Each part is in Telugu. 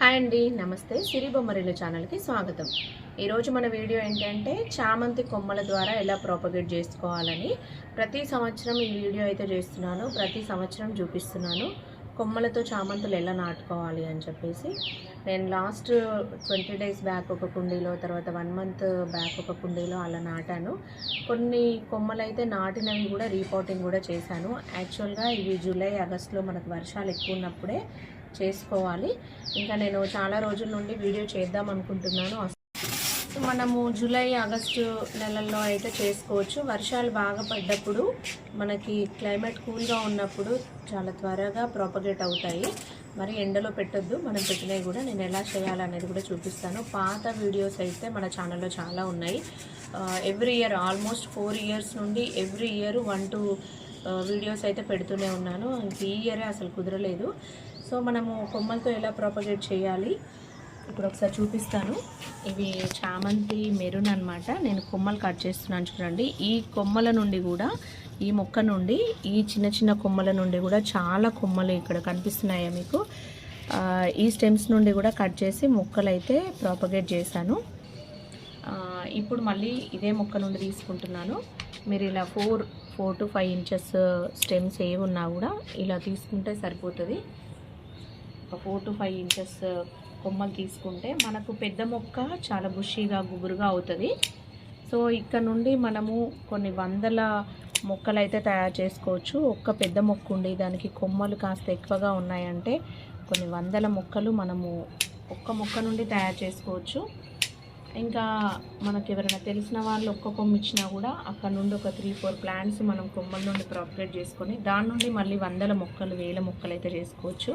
హాయ్ అండి నమస్తే. సిరి బొమ్మరిల్లు ఛానల్కి స్వాగతం. ఈరోజు మన వీడియో ఏంటంటే చామంతి కొమ్మల ద్వారా ఎలా ప్రాపగేట్ చేసుకోవాలని ప్రతి సంవత్సరం ఈ వీడియో అయితే చేస్తున్నాను. ప్రతి సంవత్సరం చూపిస్తున్నాను. కొమ్మలతో చామంతులు ఎలా నాటుకోవాలి అని చెప్పేసి. నేను లాస్ట్ ట్వంటీ డేస్ బ్యాక్ ఒక కుండీలో తర్వాత వన్ మంత్ బ్యాక్ ఒక కుండీలో అలా నాటాను. కొన్ని కొమ్మలు అయితే నాటినవి కూడా రీపోటింగ్ కూడా చేశాను. యాక్చువల్గా ఇవి జూలై ఆగస్టులో మనకు వర్షాలు ఎక్కువ ఉన్నప్పుడే చేసుకోవాలి. ఇంకా నేను చాలా రోజుల నుండి వీడియో చేద్దాం అనుకుంటున్నాను. సో మనము జూలై ఆగస్టు నెలల్లో అయితే చేసుకోవచ్చు. వర్షాలు బాగా పడ్డప్పుడు మనకి క్లైమేట్ కూల్గా ఉన్నప్పుడు చాలా త్వరగా ప్రాపగేట్ అవుతాయి. మరి ఎండలో పెట్టొద్దు. మనం పెట్టినవి కూడా నేను ఎలా చేయాలనేది కూడా చూపిస్తాను. పాత వీడియోస్ అయితే మన ఛానల్లో చాలా ఉన్నాయి. Every year almost four years నుండి every year one two videos అయితే పెడుతూనే ఉన్నాను. ఇంక ఈ ఇయరే అసలు కుదరలేదు. సో మనము కొమ్మలతో ఎలా ప్రాపగేట్ చేయాలి? ఇప్పుడు ఒకసారి చూపిస్తాను. ఇవి చామంతి మెరూన్ అనమాట నేను కొమ్మలు కట్ చేస్తున్నాను చూడండి. ఈ కొమ్మల నుండి కూడా ఈ మొక్క నుండి ఈ చిన్న చిన్న కొమ్మల నుండి కూడా చాలా కొమ్మలు ఇక్కడ కనిపిస్తున్నాయా మీకు. ఈ స్టెమ్స్ నుండి కూడా కట్ చేసి మొక్కలు అయితే ప్రాపగేట్ చేశాను ఇప్పుడు మళ్ళీ ఇదే మొక్క నుండి తీసుకుంటున్నాను. మీరు ఇలా four four to five inches stems ఏవి ఉన్నా కూడా ఇలా తీసుకుంటే సరిపోతుంది. ఒక ఫోర్ టు ఫైవ్ ఇంచెస్ కొమ్మలు తీసుకుంటే మనకు పెద్ద మొక్క చాలా బుషీగా గుబురుగా అవుతుంది. సో ఇక్కడ నుండి మనము కొన్ని వందల మొక్కలు అయితే తయారు చేసుకోవచ్చు. ఒక్క పెద్ద మొక్క ఉండి దానికి కొమ్మలు కాస్త ఎక్కువగా ఉన్నాయంటే కొన్ని వందల మొక్కలు మనము ఒక్క మొక్క నుండి తయారు చేసుకోవచ్చు. ఇంకా మనకి ఎవరైనా తెలిసిన వాళ్ళు ఒక్క కొమ్మ ఇచ్చినా కూడా అక్కడ నుండి ఒక త్రీ ఫోర్ ప్లాంట్స్ మనం కొమ్మల నుండి ప్రాపరేట్ చేసుకొని దాని నుండి మళ్ళీ వందల మొక్కలు వేల మొక్కలు అయితే చేసుకోవచ్చు.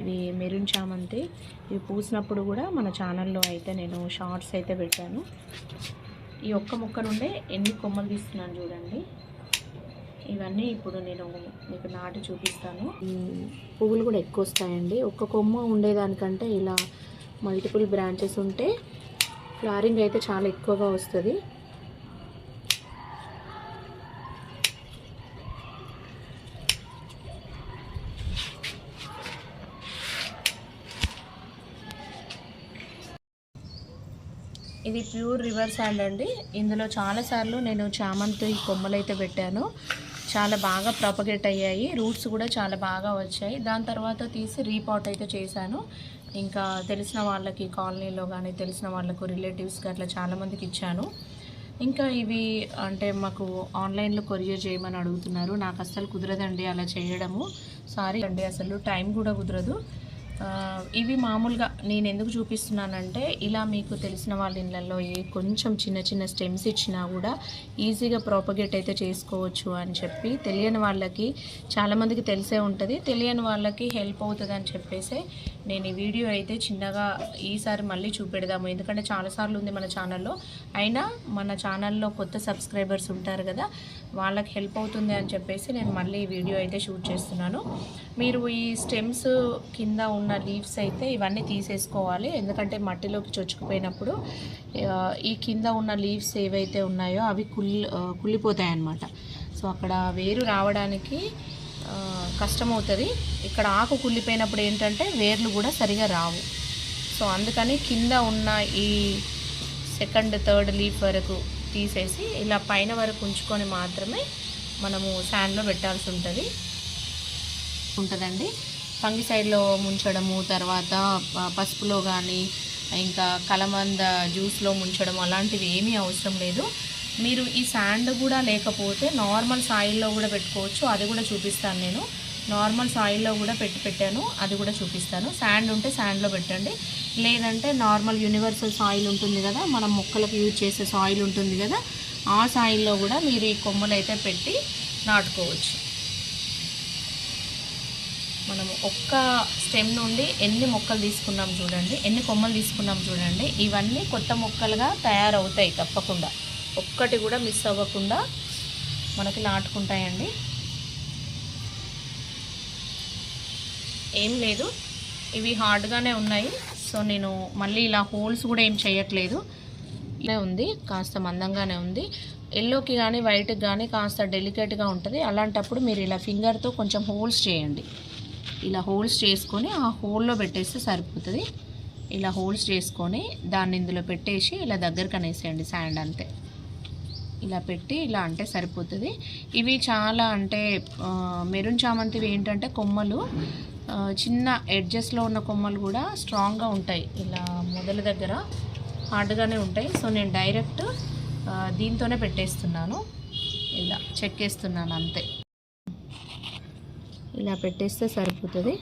ఇవి మెరూన్ చామంతి ఇవి పూసినప్పుడు కూడా మన ఛానల్లో అయితే నేను షార్ట్స్ అయితే పెట్టాను. ఈ ఒక్క మొక్క నుండే ఎన్ని కొమ్మలు తీస్తున్నాను చూడండి. ఇవన్నీ ఇప్పుడు నేను మీకు నాటి చూపిస్తాను. పువ్వులు కూడా ఎక్కువ వస్తాయండి. ఒక్క కొమ్మ ఉండేదానికంటే ఇలా మల్టిపుల్ బ్రాంచెస్ ఉంటే ఫ్లారింగ్ అయితే చాలా ఎక్కువగా వస్తుంది. ఇది ప్యూర్ రివర్ శాండ్ అండి. ఇందులో చాలాసార్లు నేను చామంతి కొమ్మలు అయితే పెట్టాను. చాలా బాగా ప్రాపగేట్ అయ్యాయి. రూట్స్ కూడా చాలా బాగా వచ్చాయి. దాని తర్వాత తీసి రీపాట్ అయితే చేశాను. ఇంకా తెలిసిన వాళ్ళకి కాలనీలో కానీ తెలిసిన వాళ్ళకు రిలేటివ్స్కి అట్లా చాలామందికి ఇచ్చాను. ఇంకా ఇవి అంటే మాకు ఆన్లైన్లో కొరియర్ చేయమని అడుగుతున్నారు. నాకు అస్సలు కుదరదండి అలా చేయడము. సారీ అండి అసలు టైం కూడా కుదరదు. ఇవి మామూలుగా నేను ఎందుకు చూపిస్తున్నానంటే ఇలా మీకు తెలిసిన వాళ్ళ ఇళ్ళల్లో ఏ కొంచెం చిన్న చిన్న స్టెమ్స్ ఇచ్చినా కూడా ఈజీగా ప్రాపగేట్ అయితే చేసుకోవచ్చు అని చెప్పి తెలియని వాళ్ళకి చాలామందికి తెలిసే ఉంటుంది. తెలియని వాళ్ళకి హెల్ప్ అవుతుంది అని చెప్పేసి నేను ఈ వీడియో అయితే చిన్నగా ఈసారి మళ్ళీ చూపెడదాము. ఎందుకంటే చాలాసార్లు ఉంది మన ఛానల్లో. అయినా మన ఛానల్లో కొత్త సబ్స్క్రైబర్స్ ఉంటారు కదా వాళ్ళకి హెల్ప్ అవుతుంది అని చెప్పేసి నేను మళ్ళీ ఈ వీడియో అయితే షూట్ చేస్తున్నాను. మీరు ఈ స్టెమ్స్ కింద ఉన్న లీవ్స్ అయితే ఇవన్నీ తీసేసుకోవాలి. ఎందుకంటే మట్టిలోకి చొచ్చుకుపోయినప్పుడు ఈ కింద ఉన్న లీవ్స్ ఏవైతే ఉన్నాయో అవి కుల్లి కుళ్ళిపోతాయి అన్నమాట సో అక్కడ వేరు రావడానికి కష్టమవుతుంది. ఇక్కడ ఆకు కుళ్ళిపోయినప్పుడు ఏంటంటే వేర్లు కూడా సరిగా రావు. సో అందుకని కింద ఉన్న ఈ సెకండ్ థర్డ్ లీఫ్ వరకు తీసేసి ఇలా పైన వరకు ఉంచుకొని మాత్రమే మనము శాండ్లో పెట్టాల్సి ఉంటుంది. ఉంటుందండి. ఫంగిసైడ్లో ముంచడము తర్వాత పసుపులో కానీ ఇంకా కలమంద జ్యూస్లో ముంచడం అలాంటివి ఏమీ అవసరం లేదు. మీరు ఈ శాండ్ కూడా లేకపోతే నార్మల్ సాయిల్లో కూడా పెట్టుకోవచ్చు. అది కూడా చూపిస్తాను నేను. నార్మల్ సాయిల్లో కూడా పెట్టి పెట్టాను. అది కూడా చూపిస్తాను. శాండ్ ఉంటే శాండ్లో పెట్టండి. లేదంటే నార్మల్ యూనివర్సల్ సాయిల్ ఉంటుంది కదా మనం మొక్కలకు యూజ్ చేసే సాయిల్ ఉంటుంది కదా ఆ సాయిల్లో కూడా మీరు ఈ కొమ్మలు అయితే పెట్టి నాటుకోవచ్చు. మనం ఒక్క స్టెమ్ నుండి ఎన్ని మొక్కలు తీసుకున్నాం చూడండి. ఎన్ని కొమ్మలు తీసుకున్నాం చూడండి. ఇవన్నీ కొత్త మొక్కలుగా తయారవుతాయి తప్పకుండా. ఒక్కటి కూడా మిస్ అవ్వకుండా మనకి నాటుకుంటాయండి. ఏం లేదు. ఇవి హార్డ్గానే ఉన్నాయి. సో నేను మళ్ళీ ఇలా హోల్స్ కూడా ఏం చేయట్లేదు. ఇలా ఉంది కాస్త మందంగానే ఉంది. ఎల్లోకి కానీ వైట్కి కానీ కాస్త డెలికేట్గా ఉంటుంది. అలాంటప్పుడు మీరు ఇలా ఫింగర్తో కొంచెం హోల్స్ చేయండి. ఇలా హోల్స్ చేసుకొని ఆ హోల్లో పెట్టేస్తే సరిపోతుంది. ఇలా హోల్స్ చేసుకొని దాన్ని ఇందులో పెట్టేసి ఇలా దగ్గరకు అనేసేయండి శాండ్ అంతే. ఇలా పెట్టి ఇలా అంటే సరిపోతుంది. ఇవి చాలా అంటే మెరూన్ చామంతివి ఏంటంటే కొమ్మలు చిన్న ఎడ్జెస్లో ఉన్న కొమ్మలు కూడా స్ట్రాంగ్గా ఉంటాయి. ఇలా మొదల దగ్గర హార్డ్గానే ఉంటాయి. సో నేను డైరెక్ట్ దీంతోనే పెట్టేస్తున్నాను. ఇలా చెక్కేస్తున్నాను అంతే. ఇలా పెట్టేస్తే సరిపోతుంది.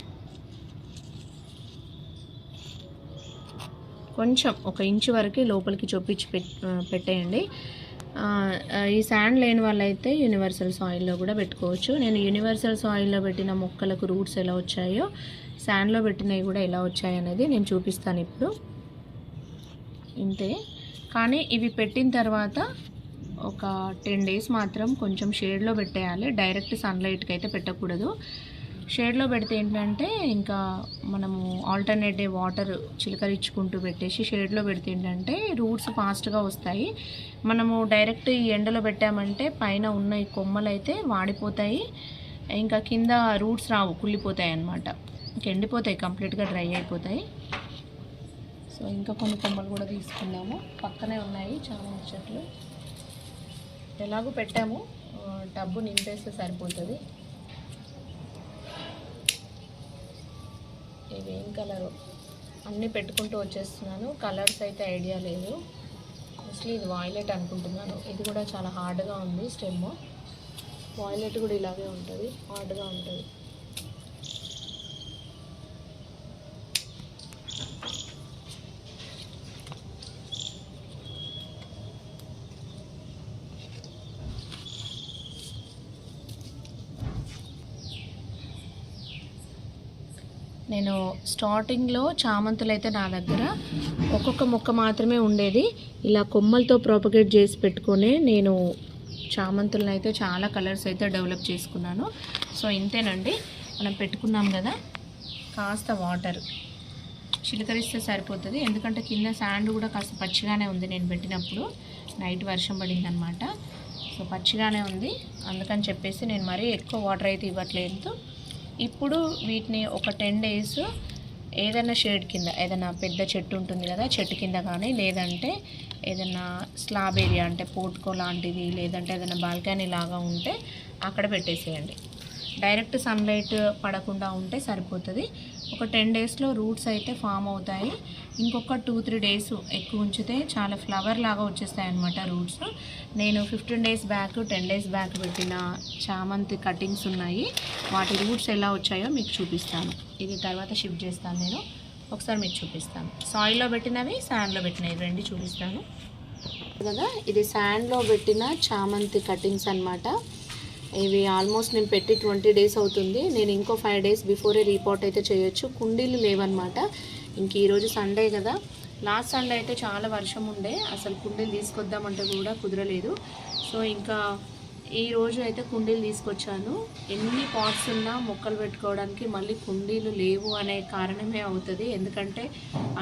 కొంచెం ఒక ఇంచు వరకు లోపలికి చొప్పించి పెట్ పెట్టేయండి. ఈ శాండ్ లేని వాళ్ళైతే యూనివర్సల్ సాయిల్లో కూడా పెట్టుకోవచ్చు. నేను యూనివర్సల్ సాయిల్లో పెట్టిన మొక్కలకు రూట్స్ ఎలా వచ్చాయో శాండ్లో పెట్టినవి కూడా ఎలా వచ్చాయి అనేది నేను చూపిస్తాను ఇప్పుడు. ఇంతే. కానీ ఇవి పెట్టిన తర్వాత ఒక టెన్ డేస్ మాత్రం కొంచెం షేడ్లో పెట్టేయాలి. డైరెక్ట్ సన్లైట్కి అయితే పెట్టకూడదు. షేడ్లో పెడితే ఏంటంటే ఇంకా మనము ఆల్టర్నేట్ డే వాటర్ చిలకరించుకుంటూ పెట్టేసి షేడ్లో పెడితే ఏంటంటే రూట్స్ ఫాస్ట్గా వస్తాయి. మనము డైరెక్ట్ ఈ ఎండలో పెట్టామంటే పైన ఉన్న ఈ కొమ్మలు అయితే వాడిపోతాయి. ఇంకా కింద రూట్స్ రావు కుళ్ళిపోతాయి అన్నమాట. ఇంక ఎండిపోతాయి కంప్లీట్గా డ్రై అయిపోతాయి. సో ఇంకా కొన్ని కొమ్మలు కూడా తీసుకున్నాము. పక్కనే ఉన్నాయి చాలా చెట్లు. ఎలాగో పెట్టాము. డబ్బు నింపేస్తే సరిపోతుంది. ఇవేం ఏం కలరు? అన్నీ పెట్టుకుంటూ వచ్చేస్తున్నాను. కలర్స్ అయితే ఐడియా లేదు. మోస్ట్లీ ఇది వాయిలెట్ అనుకుంటున్నాను. ఇది కూడా చాలా హార్డ్గా ఉంది స్టెమ్ వాయిలెట్ కూడా ఇలాగే ఉంటుంది. హార్డ్గా ఉంటుంది. నేను స్టార్టింగ్లో చామంతులు అయితే నా దగ్గర ఒక్కొక్క మొక్క మాత్రమే ఉండేది. ఇలా కొమ్మలతో ప్రాపగేట్ చేసి పెట్టుకునే నేను చామంతులను అయితే చాలా కలర్స్ అయితే డెవలప్ చేసుకున్నాను. సో ఇంతేనండి. మనం పెట్టుకున్నాం కదా కాస్త వాటర్ చిలకరిస్తే సరిపోతుంది. ఎందుకంటే కింద శాండ్ కూడా కాస్త పచ్చిగానే ఉంది నేను పెట్టినప్పుడు. నైట్ వర్షం పడింది అనమాట సో పచ్చిగానే ఉంది. అందుకని చెప్పేసి నేను మరీ ఎక్కువ వాటర్ అయితే ఇవ్వట్లేదు. ఇప్పుడు వీటిని ఒక టెన్ డేస్ ఏదైనా షేడ్ కింద ఏదైనా పెద్ద చెట్టు ఉంటుంది కదా చెట్టు కింద కానీ లేదంటే ఏదైనా స్లాబ్ ఏరియా అంటే పోర్ట్కో లాంటిది లేదంటే ఏదైనా బాల్కనీ లాగా ఉంటే అక్కడ పెట్టేసేయండి. డైరెక్ట్ సన్లైట్ పడకుండా ఉంటే సరిపోతుంది. ఒక టెన్ డేస్లో రూట్స్ అయితే ఫామ్ అవుతాయి. ఇంకొక టూ త్రీ డేస్ ఎక్కువ ఉంచితే చాలా ఫ్లవర్ లాగా వచ్చేస్తాయి అనమాట రూట్స్. నేను fifteen days back ten days back పెట్టిన చామంతి కటింగ్స్ ఉన్నాయి. వాటి రూట్స్ ఎలా వచ్చాయో మీకు చూపిస్తాను. ఇది తర్వాత షిఫ్ట్ చేస్తాను నేను. ఒకసారి మీకు చూపిస్తాను. సాయిల్లో పెట్టినవి శాండ్లో పెట్టినవి రెండు చూపిస్తాను. కదా ఇది శాండ్లో పెట్టిన చామంతి కటింగ్స్ అన్నమాట. ఇవి ఆల్మోస్ట్ నేను పెట్టి ట్వంటీ డేస్ అవుతుంది. నేను ఇంకో ఫైవ్ డేస్ బిఫోరే రిపోర్ట్ అయితే చేయొచ్చు. కుండీలు లేవన్నమాట. ఇంక ఈరోజు సండే కదా. లాస్ట్ సండే అయితే చాలా వర్షం ఉండే. అసలు కుండీలు తీసుకొద్దామంటే కూడా కుదరలేదు. సో ఇంకా ఈరోజు అయితే కుండీలు తీసుకొచ్చాను. ఎన్ని పాట్స్ ఉన్నా మొక్కలు పెట్టుకోవడానికి మళ్ళీ కుండీలు లేవు అనే కారణమే అవుతుంది. ఎందుకంటే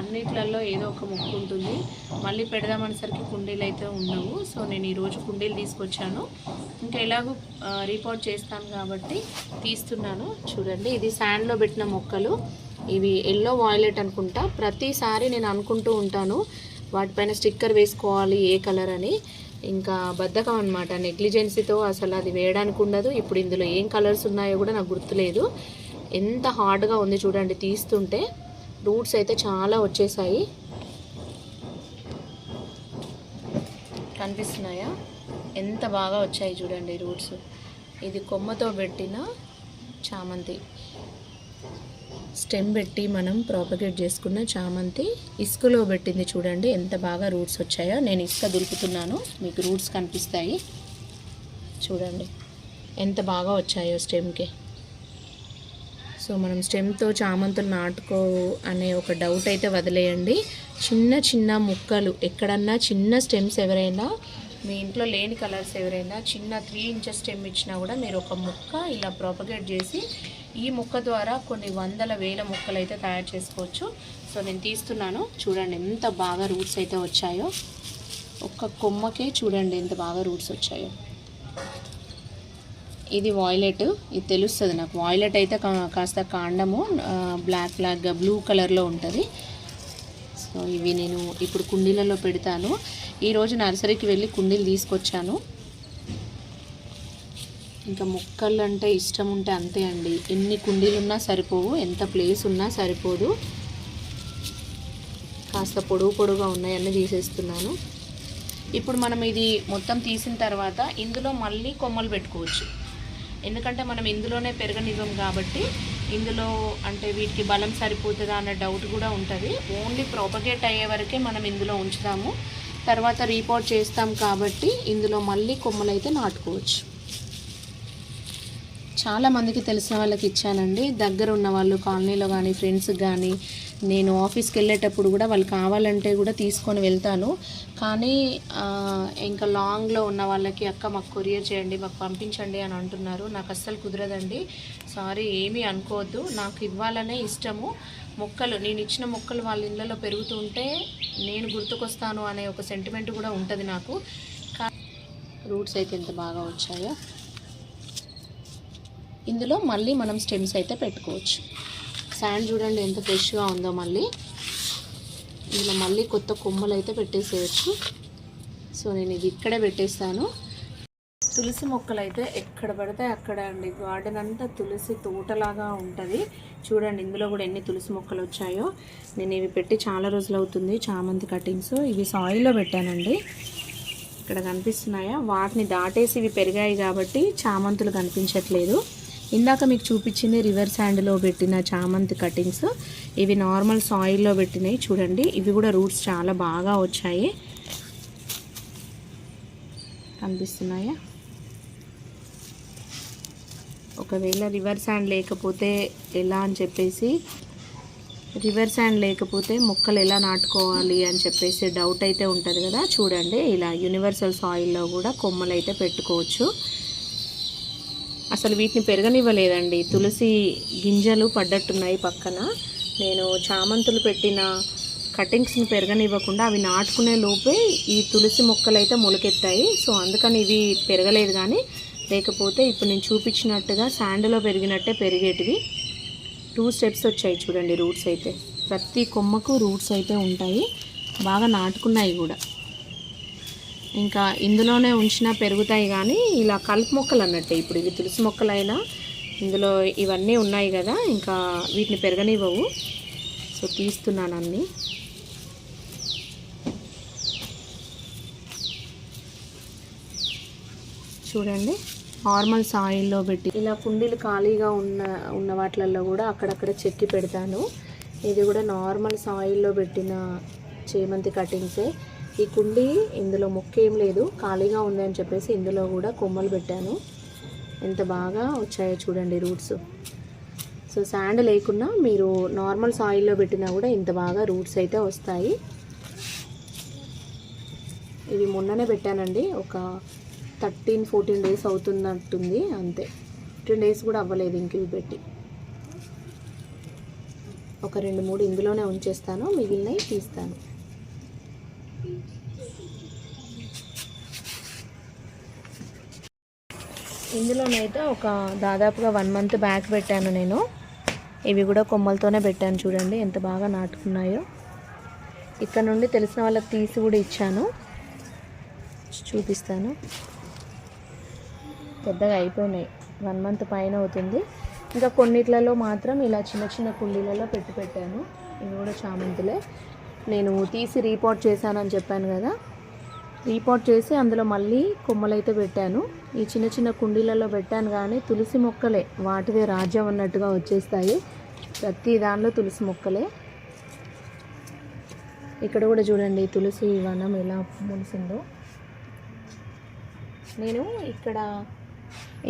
అన్నిట్లలో ఏదో ఒక మొక్క ఉంటుంది. మళ్ళీ పెడదామనేసరికి కుండీలు అయితే ఉండవు. సో నేను ఈరోజు కుండీలు తీసుకొచ్చాను. ఇంకా ఎలాగో రిపోర్ట్ చేస్తాను కాబట్టి తీస్తున్నాను. చూడండి ఇది శాండ్లో పెట్టిన మొక్కలు. ఇవి ఎల్లో వాయిలెట్ అనుకుంటా. ప్రతిసారి నేను అనుకుంటూ ఉంటాను. వాటిపైన స్టిక్కర్ వేసుకోవాలి ఏ కలర్ అని. ఇంకా బద్ధకం అనమాట నెగ్లిజెన్సీతో అసలు అది వేయడానికి ఉండదు. ఇప్పుడు ఇందులో ఏం కలర్స్ ఉన్నాయో కూడా నాకు గుర్తులేదు. ఎంత హార్డ్గా ఉంది చూడండి తీస్తుంటే. రూట్స్ అయితే చాలా వచ్చేసాయి. కనిపిస్తున్నాయా? ఎంత బాగా వచ్చాయి చూడండి రూట్స్. ఇది కొమ్మతో పెట్టిన చామంతి. స్టెమ్ పెట్టి మనం ప్రాపగేట్ చేసుకున్న చామంతి ఇసుకలో పెట్టింది చూడండి ఎంత బాగా రూట్స్ వచ్చాయో. నేను ఇసుక దులుపుతున్నాను మీకు రూట్స్ కనిపిస్తాయి. చూడండి ఎంత బాగా వచ్చాయో స్టెమ్కి. సో మనం స్టెమ్తో చామంతులు నాటుకో అనే ఒక డౌట్ అయితే వదిలేయండి. చిన్న చిన్న ముక్కలు ఎక్కడన్నా చిన్న స్టెమ్స్ ఎవరైనా మీ ఇంట్లో లేని కలర్స్ ఎవరైనా చిన్న త్రీ ఇంచెస్ స్టెమ్ ఇచ్చినా కూడా మీరు ఒక ముక్క ఇలా ప్రాపగేట్ చేసి ఈ ముక్క ద్వారా కొన్ని వందల వేల ముక్కలు అయితే తయారు చేసుకోవచ్చు. సో నేను తీస్తున్నాను. చూడండి ఎంత బాగా రూట్స్ అయితే వచ్చాయో. ఒక్క కొమ్మకే చూడండి ఎంత బాగా రూట్స్ వచ్చాయో. ఇది వాయిలెట్. ఇది తెలుస్తుంది నాకు. వాయిలెట్ అయితే కాస్త కాండము బ్లాక్ బ్లాక్గా బ్లూ కలర్లో ఉంటుంది. సో ఇవి నేను ఇప్పుడు కుండీలలో పెడతాను. ఈరోజు నర్సరీకి వెళ్ళి కుండీలు తీసుకొచ్చాను. ఇంకా మొక్కలు అంటే ఇష్టం ఉంటే అంతే అండి. ఎన్ని కుండీలు ఉన్నా సరిపోవు ఎంత ప్లేస్ ఉన్నా సరిపోదు. కాస్త పొడుగు పొడుగా ఉన్నాయన్నీ తీసేస్తున్నాను. ఇప్పుడు మనం ఇది మొత్తం తీసిన తర్వాత ఇందులో మళ్ళీ కొమ్మలు పెట్టుకోవచ్చు. ఎందుకంటే మనం ఇందులోనే పెరగనివ్వం కాబట్టి ఇందులో అంటే వీటికి బలం సరిపోతుందా అన్న డౌట్ కూడా ఉంటుంది. ఓన్లీ ప్రాపగేట్ అయ్యే వరకే మనం ఇందులో ఉంచుతాము. తర్వాత రీపోర్ట్ చేస్తాం కాబట్టి ఇందులో మళ్ళీ కొమ్మలు అయితే నాటుకోవచ్చు. చాలా మందికి తెలిసిన వాళ్ళకి ఇచ్చానండి. దగ్గర ఉన్న వాళ్ళు కాలనీలో కానీ ఫ్రెండ్స్కి కానీ నేను ఆఫీస్కి వెళ్ళేటప్పుడు కూడా వాళ్ళు కావాలంటే కూడా తీసుకొని వెళ్తాను. కానీ ఇంకా లాంగ్లో ఉన్న వాళ్ళకి అక్క మాకు కొరియర్ చేయండి మాకు పంపించండి అని అంటున్నారు. నాకు అస్సలు కుదరదండి. సారీ ఏమీ అనుకోవద్దు. నాకు ఇవ్వాలనే ఇష్టము. మొక్కలు నేను ఇచ్చిన మొక్కలు వాళ్ళ ఇళ్ళలో పెరుగుతుంటే నేను గుర్తుకొస్తాను అనే ఒక సెంటిమెంట్ కూడా ఉంటుంది నాకు. రూట్స్ అయితే ఎంత బాగా వచ్చాయో. ఇందులో మళ్ళీ మనం స్టెమ్స్ అయితే పెట్టుకోవచ్చు. శాండ్ చూడండి ఎంత ఫ్రెష్గా ఉందో మళ్ళీ. ఇందులో మళ్ళీ కొత్త కొమ్మలు అయితే పెట్టేసేయచ్చు. సో నేను ఇది ఇక్కడే పెట్టేస్తాను. తులసి మొక్కలు అయితే ఎక్కడ పడితే అక్కడ అండి. గార్డెన్ అంతా తులసి తోటలాగా ఉంటుంది. చూడండి ఇందులో కూడా ఎన్ని తులసి మొక్కలు వచ్చాయో. నేను ఇవి పెట్టి చాలా రోజులు అవుతుంది. చామంతి కటింగ్స్. ఇవి సాయిల్లో పెట్టానండి. ఇక్కడ కనిపిస్తున్నాయా? వాటిని దాటేసి ఇవి పెరిగాయి కాబట్టి చామంతులు కనిపించట్లేదు. ఇందాక మీకు చూపించింది రివర్స్ హ్యాండ్లో పెట్టిన చామంతి కటింగ్స్. ఇవి నార్మల్ సాయిల్లో పెట్టినాయి చూడండి ఇవి కూడా రూట్స్ చాలా బాగా వచ్చాయి. కనిపిస్తున్నాయా? ఒకవేళ రివర్స్ హ్యాండ్ లేకపోతే ఎలా అని చెప్పేసి రివర్ హ్యాండ్ లేకపోతే మొక్కలు ఎలా నాటుకోవాలి అని చెప్పేసి డౌట్ అయితే ఉంటుంది కదా. చూడండి ఇలా యూనివర్సల్ సాయిల్లో కూడా కొమ్మలు అయితే పెట్టుకోవచ్చు. అసలు వీటిని పెరగనివ్వలేదండి. తులసి గింజలు పడ్డట్టున్నాయి పక్కన. నేను చామంతులు పెట్టిన కటింగ్స్ని పెరగనివ్వకుండా అవి నాటుకునే లోపే ఈ తులసి మొక్కలు అయితే మొలకెత్తాయి. సో అందుకని ఇవి పెరగలేదు కానీ లేకపోతే ఇప్పుడు నేను చూపించినట్టుగా శాండ్లో పెరిగినట్టే పెరిగేటివి. టూ స్టెప్స్ వచ్చాయి చూడండి రూట్స్ అయితే. ప్రతి కొమ్మకు రూట్స్ అయితే ఉంటాయి. బాగా నాటుకున్నాయి కూడా. ఇంకా ఇందులోనే ఉంచినా పెరుగుతాయి కానీ ఇలా కలుపు మొక్కలు అన్నట్టే. ఇప్పుడు ఇవి తులసి మొక్కలైనా ఇందులో ఇవన్నీ ఉన్నాయి కదా ఇంకా వీటిని పెరగనివ్వవు. సో తీస్తున్నాను అన్నీ. చూడండి నార్మల్ సాయిల్లో పెట్టి. ఇలా కుండీలు ఖాళీగా ఉన్న ఉన్న వాటిలలో కూడా అక్కడక్కడ చెక్కి పెడతాను. ఇది కూడా నార్మల్ సాయిల్లో పెట్టిన చేమంతి కటింగ్సే. ఈ కుండీ ఇందులో మొక్క ఏం లేదు. ఖాళీగా ఉంది అని చెప్పేసి ఇందులో కూడా కొమ్మలు పెట్టాను. ఎంత బాగా వచ్చాయో చూడండి రూట్స్. సో శాండ్ లేకున్నా మీరు నార్మల్ సాయిల్లో పెట్టినా కూడా ఇంత బాగా రూట్స్ అయితే వస్తాయి. ఇవి మొన్ననే పెట్టానండి. ఒక థర్టీన్ ఫోర్టీన్ డేస్ అవుతున్నట్టుంది. అంతే. ఫిఫ్టీన్ డేస్ కూడా అవ్వలేదు ఇంక ఇవి పెట్టి. ఒక రెండు మూడు ఇందులోనే ఉంచేస్తాను. మిగిలినవి తీస్తాను. ఇందులోనైతే ఒక దాదాపుగా వన్ మంత్ బ్యాక్ పెట్టాను నేను. ఇవి కూడా కొమ్మలతోనే పెట్టాను చూడండి ఎంత బాగా నాటుకున్నాయో. ఇక్కడ నుండి తెలిసిన వాళ్ళకి తీసి కూడా ఇచ్చాను. చూపిస్తాను. పెద్దగా అయిపోయినాయి. వన్ మంత్ పైన అవుతుంది. ఇంకా కొన్నిట్లలో మాత్రం ఇలా చిన్న చిన్న కుండీలలో పెట్టి పెట్టాను. ఇవి కూడా చామంతులే. నేను తీసి రీపోర్ట్ చేశానని చెప్పాను కదా. రీపాట్ చేసి అందులో మళ్ళీ కొమ్మలైతే పెట్టాను. ఈ చిన్న చిన్న కుండీలలో పెట్టాను కానీ తులసి మొక్కలే వాటివే రాజ్యం అన్నట్టుగా వచ్చేస్తాయి. ప్రతి దానిలో తులసి మొక్కలే. ఇక్కడ కూడా చూడండి తులసి వనం ఎలా ములిసిందో నేను ఇక్కడ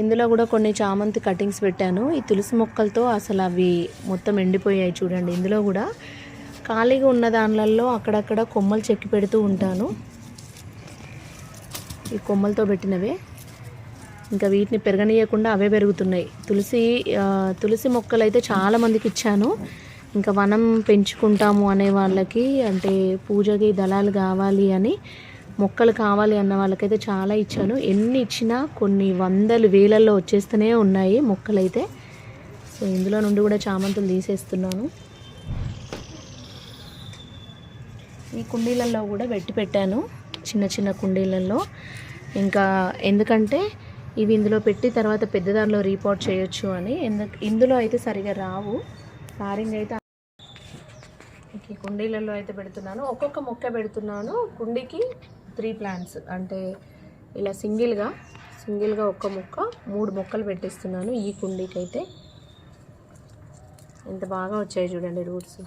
ఇందులో కూడా కొన్ని చామంతి కటింగ్స్ పెట్టాను. ఈ తులసి మొక్కలతో అసలు అవి మొత్తం ఎండిపోయాయి చూడండి. ఇందులో కూడా ఖాళీగా ఉన్న దానిలలో అక్కడక్కడ కొమ్మలు చెక్కి పెడుతూ ఉంటాను. ఈ కొమ్మలతో పెట్టినవే. ఇంకా వీటిని పెరగనీయకుండా అవే పెరుగుతున్నాయి. తులసి తులసి మొక్కలు అయితే చాలా మందికి ఇచ్చాను. ఇంకా వనం పెంచుకుంటాము అనే వాళ్ళకి అంటే పూజకి దళాలు కావాలి అని మొక్కలు కావాలి అన్న వాళ్ళకైతే చాలా ఇచ్చాను. ఎన్ని ఇచ్చినా కొన్ని వందలు వేలల్లో వచ్చేస్తూనే ఉన్నాయి మొక్కలైతే. సో ఇందులో నుండి కూడా చామంతులు తీసేస్తున్నాను. ఈ కుండీలలో కూడా పెట్టి పెట్టాను. చిన్న చిన్న కుండీలలో. ఇంకా ఎందుకంటే ఇవి ఇందులో పెట్టి తర్వాత పెద్ద దానిలో రీపోర్ట్ చేయొచ్చు అని. ఎందుకు ఇందులో అయితే సరిగా రావు. ఫ్లారింగ్ అయితే ఈ కుండీలలో అయితే పెడుతున్నాను. ఒక్కొక్క మొక్క పెడుతున్నాను. కుండీకి త్రీ ప్లాంట్స్ అంటే ఇలా సింగిల్గా సింగిల్గా ఒక్క మొక్క మూడు మొక్కలు పెట్టిస్తున్నాను ఈ కుండీకి అయితే ఎంత బాగా వచ్చాయి చూడండి రూట్స్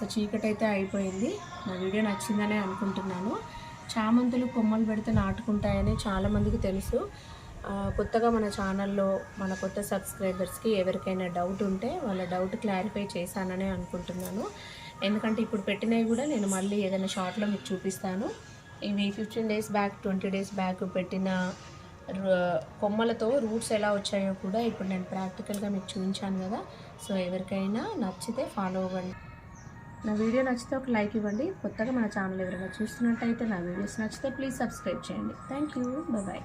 కాస్త చీకటి అయితే అయిపోయింది. నా వీడియో నచ్చిందనే అనుకుంటున్నాను. చామంతులు కొమ్మలు పెడితే నాటుకుంటాయని చాలామందికి తెలుసు. కొత్తగా మన ఛానల్లో మన కొత్త సబ్స్క్రైబర్స్కి ఎవరికైనా డౌట్ ఉంటే వాళ్ళ డౌట్ క్లారిఫై చేశాననే అనుకుంటున్నాను. ఎందుకంటే ఇప్పుడు పెట్టినవి కూడా నేను మళ్ళీ ఏదైనా షార్ట్లో మీకు చూపిస్తాను. ఇవి fifteen days back twenty days back పెట్టిన కొమ్మలతో రూట్స్ ఎలా వచ్చాయో కూడా ఇప్పుడు నేను ప్రాక్టికల్గా మీకు చూపించాను కదా. సో ఎవరికైనా నచ్చితే ఫాలో అవ్వండి. నా వీడియో నచ్చితే ఒక లైక్ ఇవ్వండి. కొత్తగా మన ఛానల్ ఎవరైనా చూస్తున్నట్టయితే నా వీడియోస్ నచ్చితే ప్లీజ్ సబ్స్క్రైబ్ చేయండి. Thank you bye.